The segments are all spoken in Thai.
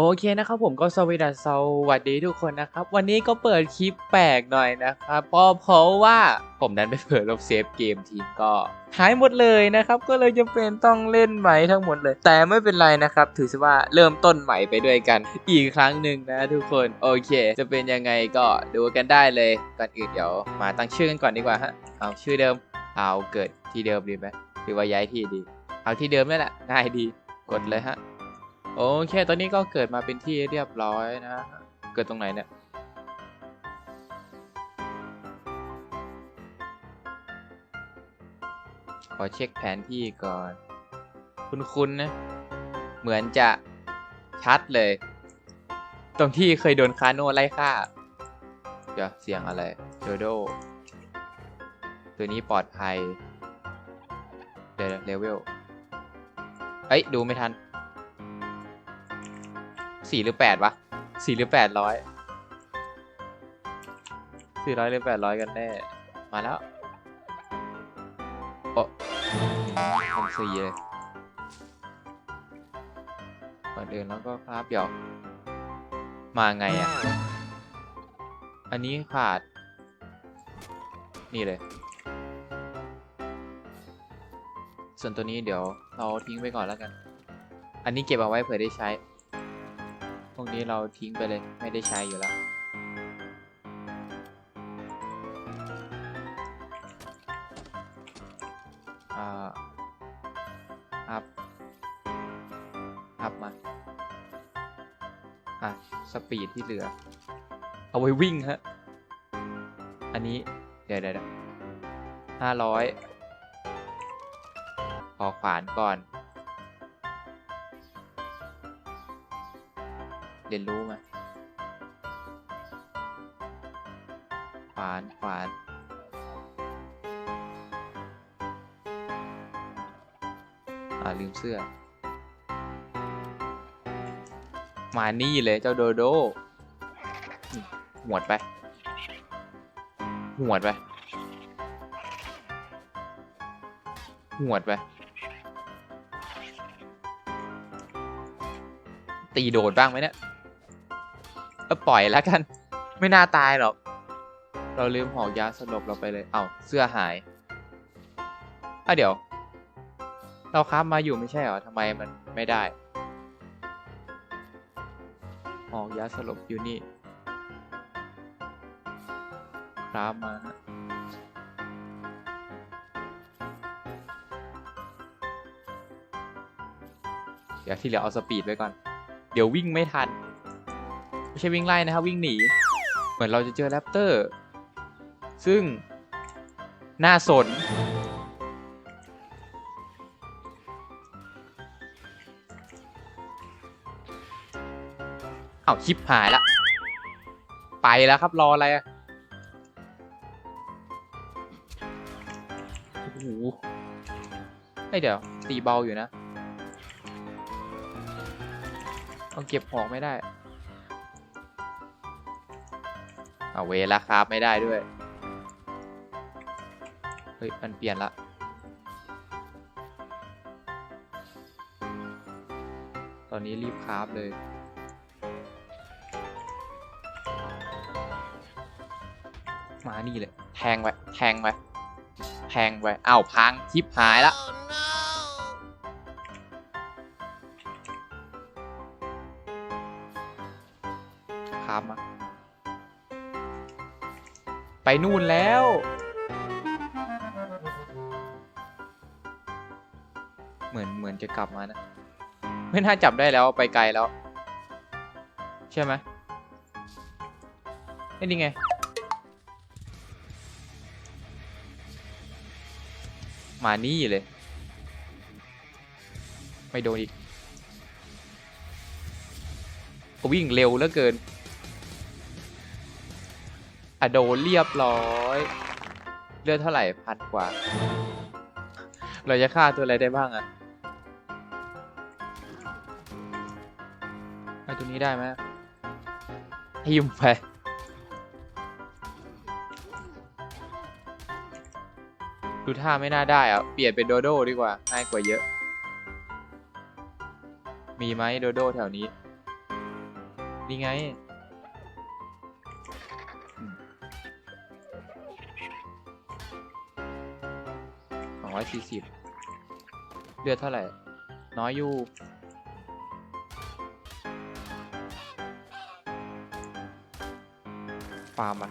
โอเคนะครับผมก็สวัสดีสวัสดีทุกคนนะครับ วันนี้ก็เปิดคลิปแปลกหน่อยนะครับเพราะเพราะว่าผมนั้นไปเปิดลบเซฟเกมทีก็หายหมดเลยนะครับ ก็เลยจำเป็นต้องเล่นใหม่ทั้งหมดเลย แต่ไม่เป็นไรนะครับ ถือว่าเริ่มต้นใหม่ไปด้วยกัน อีกครั้งหนึ่งนะทุกคนโอเค จะเป็นยังไงก็ดูกันได้เลยก่อนอื่นเดี๋ยวมาตั้งชื่อกันก่อนดีกว่าฮะเอาชื่อเดิมเอาเกิดที่เดิมดีไหมหรือว่าย้ายที่ดี เอาที่เดิมนั่นแหละง่ายดีกดเลยฮะ โอเค ตอนนี้ก็เกิดมาเป็นที่เรียบร้อยนะ เกิดตรงไหนเนี่ย ขอเช็คแผนที่ก่อน คุ้นๆนะ เหมือนจะชัดเลย ตรงที่เคยโดนคาโน่ไล่ฆ่า เดี๋ยวเสียงอะไรโดโด ตัวนี้ปลอดภัย เดี๋ยวเลเวล เอ้ย ดูไม่ทัน สี่หรือแปดวะสี่หรือแปดร้อยสี่ร้อยหรือแปดร้อยกันแน่ มาแล้ว โอ้ทำสี่เลยก่อนอื่นแล้วก็ครับเดี๋ยว มาไงอะ อันนี้ขาด นี่เลย ส่วนตัวนี้เดี๋ยวเราทิ้งไปก่อนแล้วกัน อันนี้เก็บเอาไว้เผื่อได้ใช้พ วกนี้เราทิ้งไปเลยไม่ได้ใช้อยู่แล้ว อ่า อัพ อัพมา อะ สปีดที่เหลือ เอาไว้วิ่งฮะ อันนี้ เดี๋ยวเดี๋ยวห้าร้อยขอขวานก่อน เรียนรู้ไหมขวานขวานอ่าลืมเสื้อ มานี่เลยเจ้าโดโดนี่หวดไปหวดไปหวดไป ตีโดดบ้างไหมเนี่ย เออปล่อยแล้วกัน ไม่น่าตายหรอก เราลืมหอยาสลบเราไปเลย เอา้าเสื้อหายอะเดี๋ยว เราค้ามาอยู่ไม่ใช่เหรอทำไมมันไม่ได้หอยาสลบอยู่นี่ครับมาฮะเดี๋ยวที่เหลือเอาสปีดไว้ก่อน เดี๋ยววิ่งไม่ทัน ไม่ใช่วิ่งไล่นะครับวิ่งหนี เหมือนเราจะเจอแรปเตอร์ ซึ่งน่าสน เอาชิปหายละ ไปแล้วครับรออะไรอะโอ้โหเฮ้เดี๋ยว ตีเบาอยู่นะ เอาเก็บหอกไม่ได้ เอาเวลาครับไม่ได้ด้วย เฮ้ย มันเปลี่ยนละตอนนี้รีบคราฟเลย มานี่เลย แทงไว้ แทงไว้ แทงไว้อ้าวพังชิปหายละค ไปนู่นแล้ว เหมือนเหมือนจะกลับมานะ ไม่น่าจับได้แล้วไปไกลแล้ว ใช่ไหมนี่ไงมานี่เลย ไม่โดนอีกวิ่งเร็วเหลือเกิน อะโดเรียบร้อย เลือดเท่าไหร่พันกว่า เราจะฆ่าตัวอะไรได้บ้างอะไอตัวนี้ได้ไหมให้ยุ่มไปดูท่าไม่น่าได้อะเปลี่ยนเป็นโดโดดีกว่า ง่ายกว่าเยอะ มีไหมโดโดแถวนี้ นี่ไง สองร้อยสี่สิบเลือดเท่าไหร่ น้อยอยู่ ฟาร์มอะ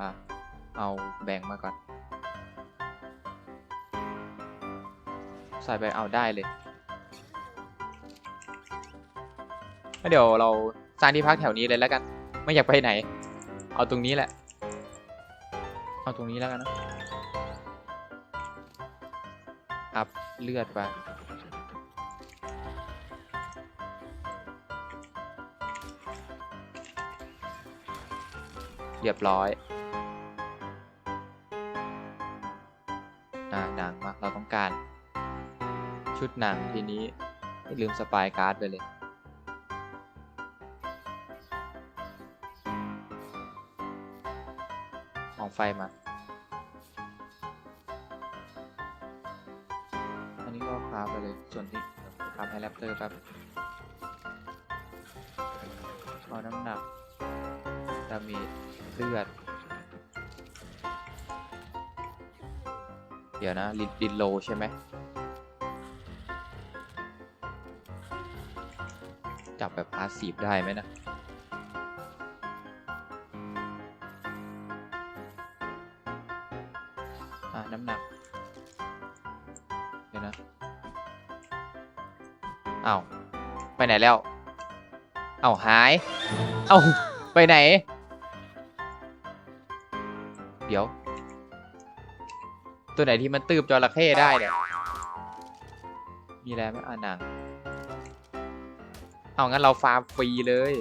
อะ เอาแบ่งมาก่อน ใส่ไปเอาได้เลยเดี๋ยวเราสร้างที่พักแถวนี้เลยแล้วกัน ไม่อยากไปไหน เอาตรงนี้แหละ เอาตรงนี้แล้วกันนะอัพเลือดไปเรียบร้อยอ่าหนังมาเราต้องการ ชุดหนังทีนี้ไม่ลืมสปายการ์ดไปเลย ไฟมาอันนี้ก็คราฟไปเลยส่วนที่คราฟให้แรปเตอร์ครับพอน้ำหนักดามจเลือด เดี๋ยวนะลิลินโลใช่ไหมจับแบบพาสีฟได้ไหมนะ เอา้าไปไหนแล้ว เอา้าหาย เอา้าไปไหน เดี๋ยว ตัวไหนที่มันตืบจระเข้ได้เนี่ย มีอะไรไหมอ่านัง เอางั้นเราฟาร์มฟรีเลย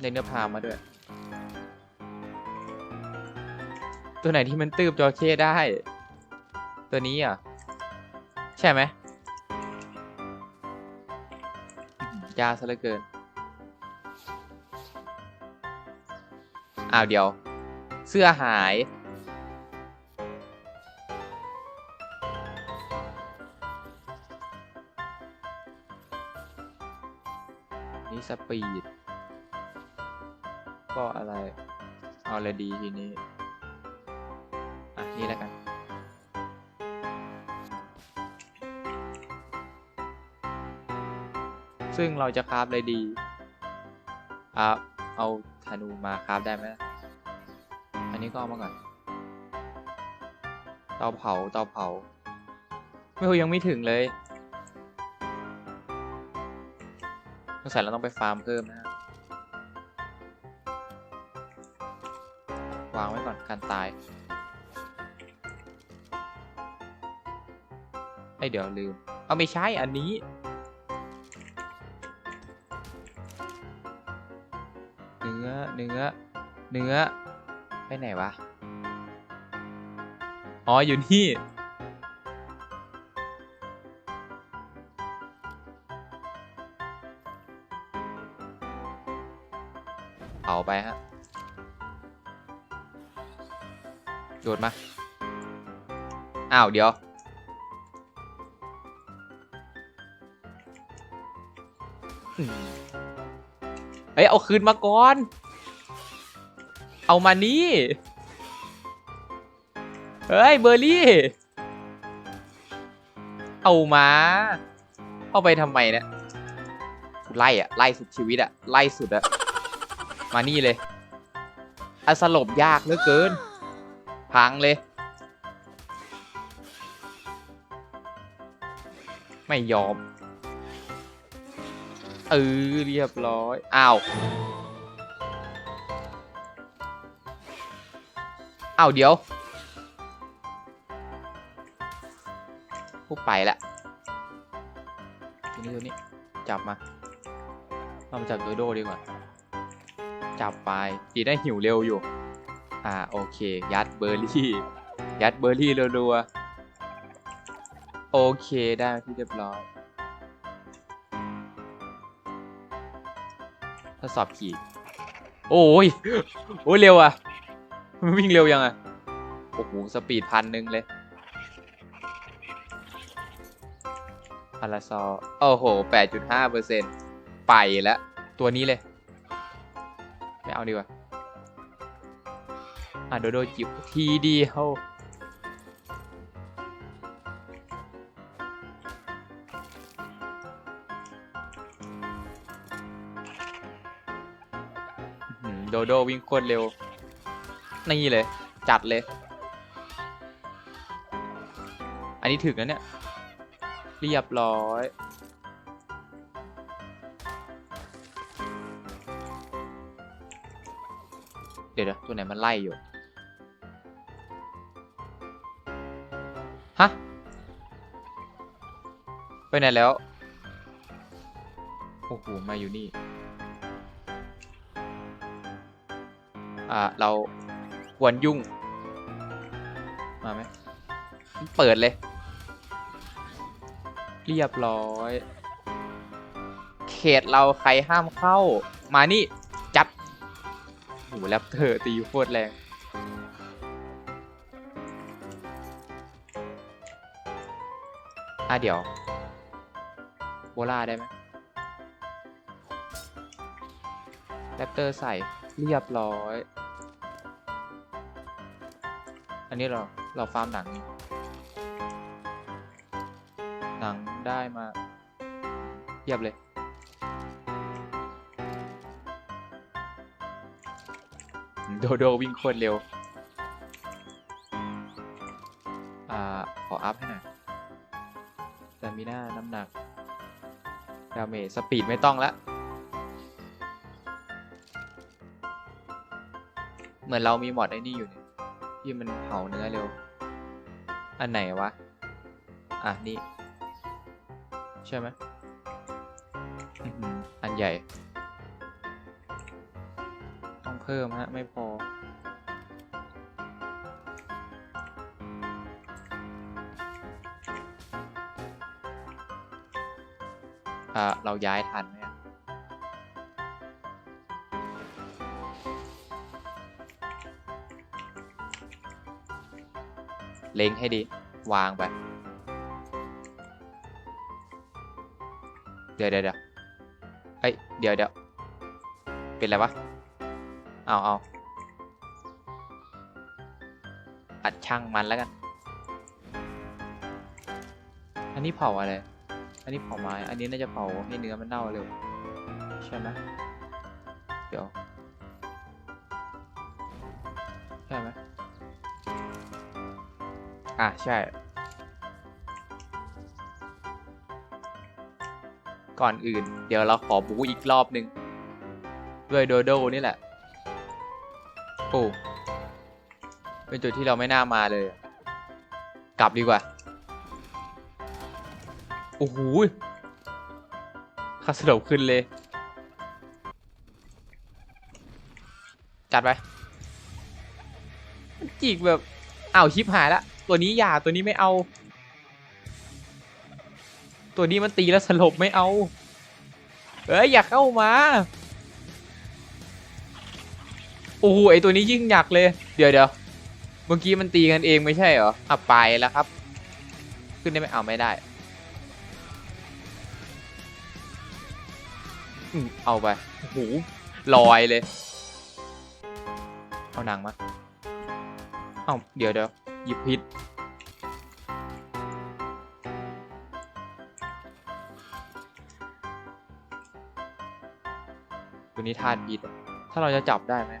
ในเนื้อพามาด้วย ตัวไหนที่มันตืบจระเข้ได้ ตัวนี้อะ ใช่ไหมยาซะเหลือเกิน อ้าวเดี๋ยว เสื้อหาย นี่สปีด ก็อะไร เอาอะไรดีทีนี้ นี่แล้วกัน ซึ่งเราจะคราฟอะไรดีอะเอาธนูมาคราฟได้ไหมอันนี้ก็เอามาก่อนเตาเผาเตาเผา ไม่ยังไม่ถึงเลยสงสัยเราต้องไปฟาร์มเพิ่มนะวางไว้ก่อนการตาย อยเดี๋ยวลืม เอาไม่ใช่อันนี้ เนื้อ เนื้อ เนื้อ ไปไหนวะ อ๋อ อยู่นี่ เอาไปฮะโยนมา อ้าว เดี๋ยว เอ้ยเอาคืนมาก่อน เอามานี่ เฮ้ยเบอร์รี่ เอามา เอาไปทำไมเนี่ยไล่อะไล่สุดชีวิตอะไล่สุดอะมานี่เลยอะสลบยากเหลือเกิน พังเลย ไม่ยอม เออเรียบร้อย อ้าว อ้าว เดี๋ยวผู้ไปละตัวนี้ตัวนี้ จับมาเรามาจับโดโดดีกว่า จับไปดีได้หิวเร็วอยู่ อ่า โอเค ยัดเบอร์รี่ ยัดเบอร์รี่รัวๆ โอเค ได้ที่เรียบร้อย ดสอบขี่ โอ้ยโอ้ยเร็วอะ มันวิ่งเร็วยังอะ โอ้โห สปีดพันหนึ่งเลยพาราซอลโอ้โห8.5เปอร์เซ็นต์ไปแล้ว ตัวนี้เลย ไม่เอาดีกว่า อะโดโดจิบทีดียวอื้ โดโดวิ่งโคตรเร็ว นี่เลย จัดเลย อันนี้ถึงแล้วเนี่ย เรียบร้อย เดี๋ยวตัวไหนมันไล่อยู่ ฮะ ไปไหนแล้ว โอ้โห มาอยู่นี่ อ่าเราควรยุ่ง มาไหมเปิดเลย เรียบร้อย เขตเราใครห้ามเข้า มานี่ จับโอ้โหแรปเตอร์ตีโคตรแรงอะเดี๋ยวโบล่าได้ไหมแรปเตอร์ใส่เรียบร้อย อันนี้เราเราฟาร์มหนัง หนังได้มาเยียบเลย โดโดวิ่งโคตรเร็ว อ่า ขออัพให้หน่อยสตามิน่าน้ำหนักดาเมจสปีดไม่ต้องละเหมือนเรามีมอดไอ้นี่อยู่เนี่ย ที่มันเผาเนื้อเร็ว อันไหนวะ อะ นี่ ใช่ไหมอันใหญ่ ต้องเพิ่มฮะ ไม่พอ อ่า เราย้ายทันไหม เล็งให้ดี วางไป เดี๋ยวเดี๋ยวเดี๋ยวเฮ้ย เดี๋ยวเดี๋ยวเป็นไรวะ เอาเอาอัดช่างมันแล้วกัน อันนี้เผาอะไร อันนี้เผาไม้ อันนี้น่าจะเผาให้เนื้อมันเน่าเร็วใช่ไหมเดี๋ยว ใช่ไหม อะใช่ ก่อนอื่น เดี๋ยวเราขอบูอีกรอบหนึ่งด้วยโดโดนี่แหละ โอ้ เป็นจุดที่เราไม่น่ามาเลย กลับดีกว่า โอ้โหคาสลบขึ้นเลย จัดไปจีกแบบอ้าวชิปหายละ ตัวนี้อย่าตัวนี้ไม่เอา ตัวนี้มันตีแล้วสลบไม่เอาเอ้ยอย่าเข้ามาโอ้โหไอตัวนี้ยิ่งหยักเลย เดี๋ยวเดี๋ยวเมื่อกี้มันตีกันเองไม่ใช่เหรออะไปแล้วครับ ขึ้นได้ไหมเอาไม่ได้อเอาไปโอ้ลอยเลย เอาหนังมา เอาเดี๋ยวเดี๋ยว หยิบพิษตัวนี้ทานพิษถ้าเราจะจับได้ไหม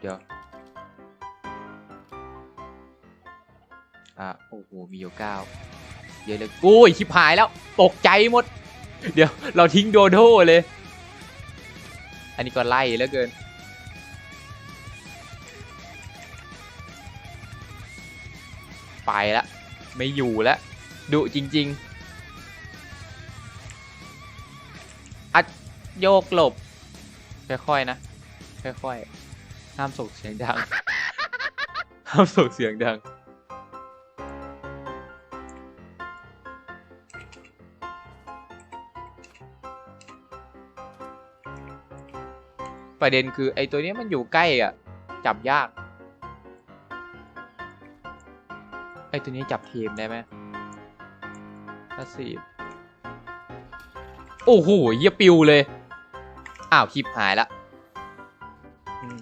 เดี๋ยว อะ โอ้โห มีอยู่เก้าเยอะเลยโอ้ยชิบหายแล้ว ตกใจหมด เดี๋ยว เราทิ้งโดโดเลย อันนี้ก็ไล่แล้วเกิน ไปละไม่อยู่แล้วดุจริง ๆ อัดโยกหลบ ค่อยๆนะ ค่อยๆห้ามส่งเสียงดังห้ามส่งเสียงดังไปประเด็นคือไอตัวเนี้ยมันอยู่ใกล้อะ จับยาก ตัวนี้จับทีมได้ไหมถ้าสีโอ้โหเหี้ยปิวเลย อ้าวคลิปหายละ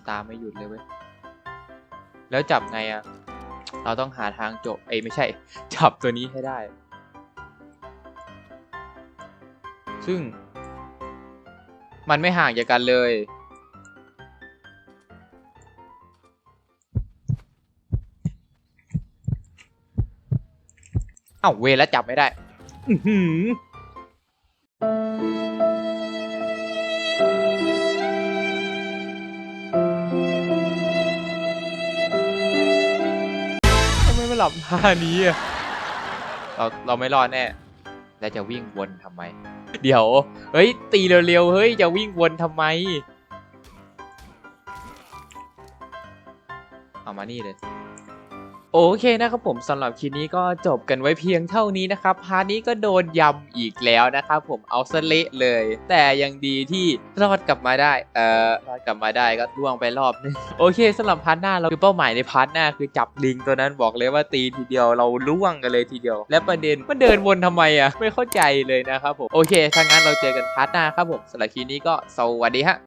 ตามไม่หยุดเลยเว้ย แล้วจับไงอะเราต้องหาทางจบ เอ้ยไม่ใช่ จับตัวนี้ให้ได้ ซึ่ง มันไม่ห่างจากกันเลย เอ้าเวรแล้วจับไม่ได้ อื้อหือทำไมไม่หลับท่านี้อะเราเราไม่รอดแน่แล้วจะวิ่งวนทำไม เดี๋ยว เฮ้ย ตีเร็วๆ เฮ้ย จะวิ่งวนทำไม เอามานี่เลย โอเคนะครับผมสำหรับคลิปนี้ก็จบกันไว้เพียงเท่านี้นะครับพาร์ทนี้ก็โดนยำอีกแล้วนะครับผมเอาสเละเลย แต่ยังดีที่รอดกลับมาได้เอ่อรอดกลับมาได้ก็ล่วงไปรอบนึงโอเคสำหรับพาร์ทหน้าเราคือเป้าหมายในพาร์ทหน้าคือจับลิงตัวนั้นบอกเลยว่าตีทีเดียวเราล่วงกันเลยทีเดียว และประเด็นมันเดินวนทำไมอะไม่เข้าใจเลยนะครับผมโอเคถ้างั้นเราเจอกันพาร์ทหน้าครับผมสำหรับคลิปนี้ก็สวัสดีฮะ